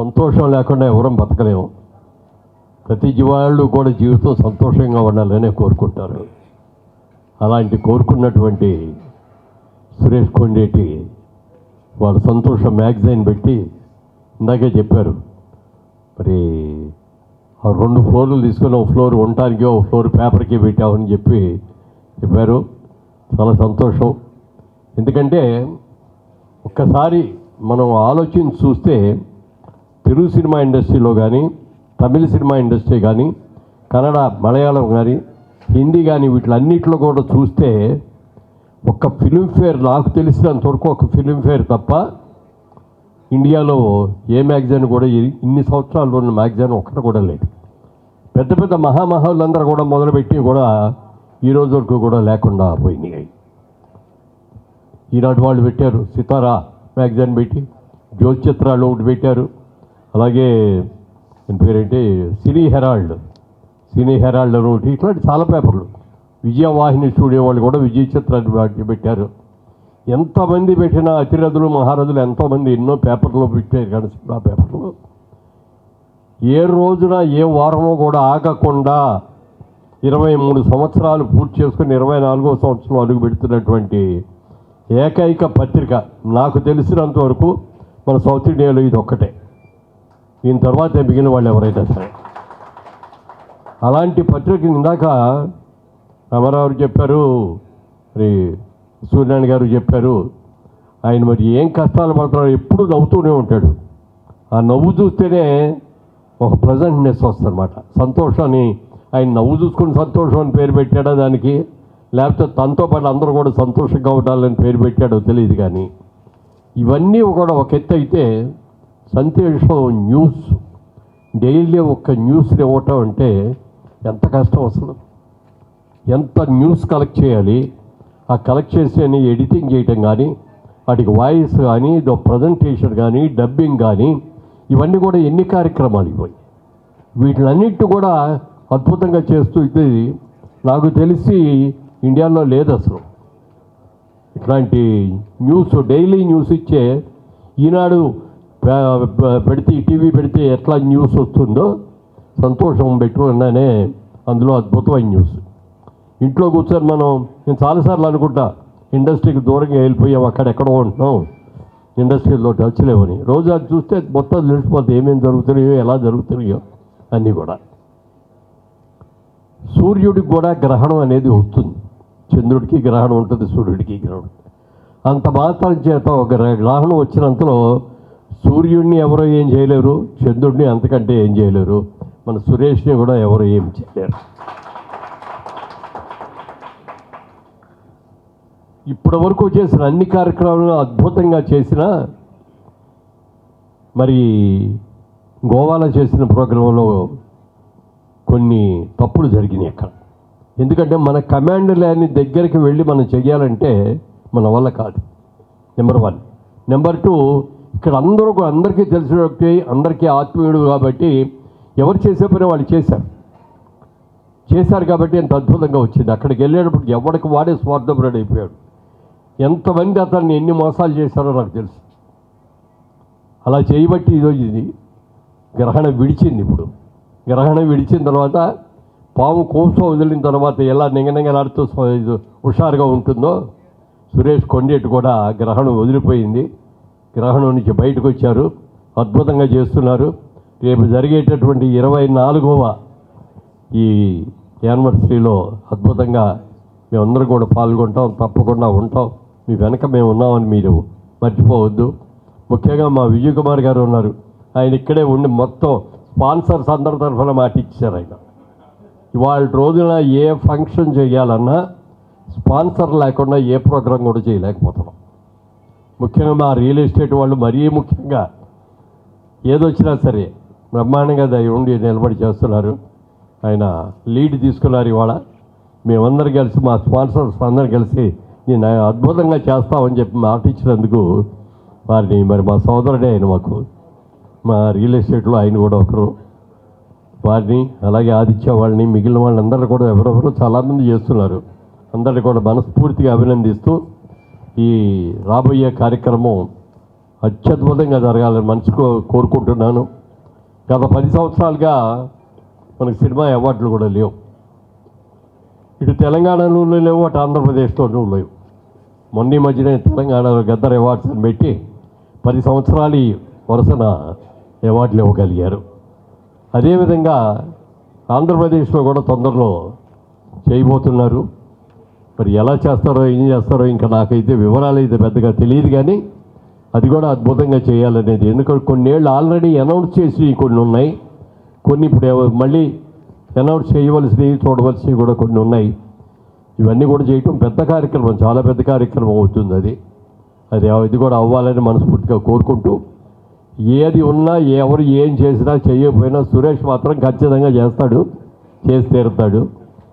సంతోషం లేకుండా ఎవరం బతకలేము. ప్రతి జీవాళ్ళు కూడా జీవితం సంతోషంగా ఉండాలని కోరుకుంటారు. అలాంటి కోరుకున్నటువంటి సురేష్ కొండేటి వాళ్ళు సంతోషం మ్యాగజైన్ పెట్టి ఇందాకే చెప్పారు. మరి ఆ రెండు ఫ్లోర్లు తీసుకొని ఒక ఫ్లోర్ ఉండటానికి ఒక ఫ్లోర్ పేపర్కి పెట్టామని చెప్పి చెప్పారు. చాలా సంతోషం. ఎందుకంటే ఒక్కసారి మనం ఆలోచించి చూస్తే తెలుగు సినిమా ఇండస్ట్రీలో కానీ తమిళ సినిమా ఇండస్ట్రీ కానీ కన్నడ మలయాళం కానీ హిందీ కానీ వీటిలన్నిటిలో కూడా చూస్తే ఒక్క ఫిలింఫేర్ నాకు తెలిసినంత వరకు ఒక ఫిలింఫేర్ తప్ప ఇండియాలో ఏ మ్యాగజైన్ కూడా ఇన్ని సంవత్సరాలు ఉన్న మ్యాగజైన్ ఒక్కటి కూడా లేదు. పెద్ద పెద్ద మహామహాలందరూ కూడా మొదలుపెట్టి కూడా ఈ రోజు వరకు కూడా లేకుండా పోయినాయి. ఈనాటి వాళ్ళు పెట్టారు సితారా మ్యాగజైన్ పెట్టి జ్యోతి చిత్రాలు ఒకటి పెట్టారు. అలాగే పేరేంటి? సినీ హెరాల్డ్. సినీ హెరాల్డ్ అని ఒకటి ఇట్లాంటి చాలా పేపర్లు. విజయవాహిని స్టూడియో వాళ్ళు కూడా విజయ చిత్రాన్ని వాటిని పెట్టారు. ఎంతమంది పెట్టిన అతిరథులు మహారథులు ఎంతోమంది ఎన్నో పేపర్లు పెట్టారు కానీ సినిమా పేపర్లు. ఏ రోజున ఏ వారమో కూడా ఆగకుండా ఇరవై మూడు సంవత్సరాలు పూర్తి చేసుకుని ఇరవై నాలుగో సంవత్సరం అడుగు పెడుతున్నటువంటి ఏకైక పత్రిక నాకు తెలిసినంత వరకు మన సౌత్ ఇండియాలో ఇది ఒక్కటే. దీని తర్వాత మిగిలిన వాళ్ళు ఎవరైనా సరే. అలాంటి పత్రిక ఇందాక రామారావు చెప్పారు మరి సూర్యనారాయణ గారు చెప్పారు ఆయన మరి ఏం కష్టాలు పడుతున్నాడు ఎప్పుడు నవ్వుతూనే ఉంటాడు. ఆ నవ్వు చూస్తేనే ఒక ప్రజెంట్నెస్ వస్తుందన్నమాట. సంతోషాన్ని ఆయన నవ్వు చూసుకుని సంతోషం అని పేరు పెట్టాడా దానికి? లేకపోతే తనతో పాటు అందరూ కూడా సంతోషంగా ఉండాలని పేరు పెట్టాడో తెలియదు కానీ ఇవన్నీ కూడా ఒక ఎత్తు అయితే సంతోషం న్యూస్. డైలీ ఒక్క న్యూస్ ఇవ్వటం అంటే ఎంత కష్టం అసలు? ఎంత న్యూస్ కలెక్ట్ చేయాలి? ఆ కలెక్ట్ చేసి ఎడిటింగ్ చేయటం కానీ వాటికి వాయిస్ కానీ దో ప్రజెంటేషన్ కానీ డబ్బింగ్ కానీ ఇవన్నీ కూడా ఎన్ని కార్యక్రమాలు ఇవ్వాలి? వీటిలన్నిటి కూడా అద్భుతంగా చేస్తూ ఇది నాకు తెలిసి ఇండియాలో లేదు అసలు. ఇట్లాంటి న్యూస్ డైలీ న్యూస్ ఇచ్చే ఈనాడు పెడితే టీవీ పెడితే ఎట్లా న్యూస్ వస్తుందో సంతోషం పెట్టుకున్నానే అందులో అద్భుతమైన న్యూస్. ఇంట్లో కూర్చొని మనం నేను చాలాసార్లు అనుకుంటా ఇండస్ట్రీకి దూరంగా వెళ్ళిపోయాం అక్కడెక్కడో ఉంటున్నాం ఇండస్ట్రీలో టచ్ లేవని. రోజు అది చూస్తే మొత్తం తెలిసిపోతే ఏమేమి జరుగుతున్నాయో ఎలా జరుగుతున్నాయో అన్నీ కూడా. సూర్యుడికి కూడా గ్రహణం అనేది వస్తుంది. చంద్రుడికి గ్రహణం ఉంటుంది సూర్యుడికి గ్రహణం. అంత మాత్రం చేత ఒక గ్ర- గ్రహణం వచ్చినంతలో సూర్యుడిని ఎవరో ఏం చేయలేరు చంద్రుడిని అంతకంటే ఏం చేయలేరు. మన సురేష్ని కూడా ఎవరు ఏం చేయలేరు. ఇప్పటి వరకు చేసిన అన్ని కార్యక్రమాలను అద్భుతంగా చేసిన మరి గోవాలో చేసిన ప్రోగ్రాంలో కొన్ని తప్పులు జరిగినాయి అక్కడ. ఎందుకంటే మన కమాండ్ లేని దగ్గరికి వెళ్ళి మనం చేయాలంటే మన వల్ల కాదు. నెంబర్ వన్ నెంబర్ టూ ఇక్కడ అందరూ కూడా అందరికీ తెలిసిన వ్యక్తి అందరికీ ఆత్మీయుడు కాబట్టి ఎవరు చేసే పని వాళ్ళు చేశారు. చేశారు కాబట్టి ఎంత అద్భుతంగా వచ్చింది. అక్కడికి వెళ్ళేటప్పుడు ఎవరికి వాడే స్వార్థపరుడు అయిపోయాడు. ఎంతమంది అతన్ని ఎన్ని మోసాలు చేశారో నాకు తెలుసు. అలా చేయబట్టి ఈరోజు ఇది గ్రహణం విడిచింది ఇప్పుడు. గ్రహణం విడిచిన తర్వాత పాము కోంసం వదిలిన తర్వాత ఎలా నింగనింగలాడుతూ నడుతూ హుషారుగా ఉంటుందో సురేష్ కొండేటి కూడా గ్రహణం వదిలిపోయింది. గ్రహణం నుంచి బయటకు వచ్చారు. అద్భుతంగా చేస్తున్నారు. రేపు జరిగేటటువంటి ఇరవై నాలుగవ ఈ యానివర్సరీలో అద్భుతంగా మేమందరం కూడా పాల్గొంటాం. తప్పకుండా ఉంటాం. మీ వెనక మేము ఉన్నామని మీరు మర్చిపోవద్దు. ముఖ్యంగా మా విజయ్ కుమార్ గారు ఉన్నారు. ఆయన ఇక్కడే ఉండి మొత్తం స్పాన్సర్స్ అందరి తరఫున మాట ఇచ్చారు ఆయన. ఇవాళ రోజున ఏ ఫంక్షన్ చేయాలన్నా స్పాన్సర్ లేకుండా ఏ ప్రోగ్రాం కూడా చేయలేకపోతున్నాం. ముఖ్యంగా మా రియల్ ఎస్టేట్ వాళ్ళు మరీ ముఖ్యంగా ఏదొచ్చినా సరే బ్రహ్మాండంగా దయ ఉండి నిలబడి చేస్తున్నారు. ఆయన లీడ్ తీసుకున్నారు ఇవాళ. మేమందరం కలిసి మా స్పాన్సర్స్ అందరం కలిసి నేను అద్భుతంగా చేస్తామని చెప్పి మాట ఇచ్చినందుకు వారిని మరి మా సోదరుడే ఆయన మాకు. మా రియల్ ఎస్టేట్లో ఆయన కూడా ఒకరు. వారిని అలాగే ఆదిత్య వాళ్ళని మిగిలిన వాళ్ళందరూ కూడా ఎవరెవరు చాలామంది చేస్తున్నారు. అందరిని కూడా మనస్ఫూర్తిగా అభినందిస్తూ ఈ రాబోయే కార్యక్రమం అత్యద్భుతంగా జరగాలని మనసుకు కోరుకుంటున్నాను. గత పది సంవత్సరాలుగా మనకు సినిమా అవార్డులు కూడా లేవు. ఇటు తెలంగాణలో లేవు అటు ఆంధ్రప్రదేశ్లోనూ లేవు. మొన్న మధ్యనే తెలంగాణలో గద్దర్ అవార్డ్స్ అని పెట్టి పది సంవత్సరాలు వరుసన అవార్డులు ఇవ్వగలిగారు. అదేవిధంగా ఆంధ్రప్రదేశ్లో కూడా తొందరలో చేయబోతున్నారు. మరి ఎలా చేస్తారో ఏం చేస్తారో ఇంకా నాకైతే వివరాలు అయితే పెద్దగా తెలియదు కానీ అది కూడా అద్భుతంగా చేయాలనేది. ఎందుకంటే కొన్నేళ్ళు ఆల్రెడీ అనౌన్స్ చేసి కొన్ని ఉన్నాయి. కొన్ని ఇప్పుడు మళ్ళీ అనౌన్స్ చేయవలసినవి చూడవలసినవి కూడా కొన్ని ఉన్నాయి. ఇవన్నీ కూడా చేయటం పెద్ద కార్యక్రమం చాలా పెద్ద కార్యక్రమం అవుతుంది అది. అది ఇది కూడా అవ్వాలని మనస్ఫూర్తిగా కోరుకుంటూ ఏది ఉన్నా ఎవరు ఏం చేసినా చేయకపోయినా సురేష్ మాత్రం ఖచ్చితంగా చేస్తాడు చేసి తీరుతాడు.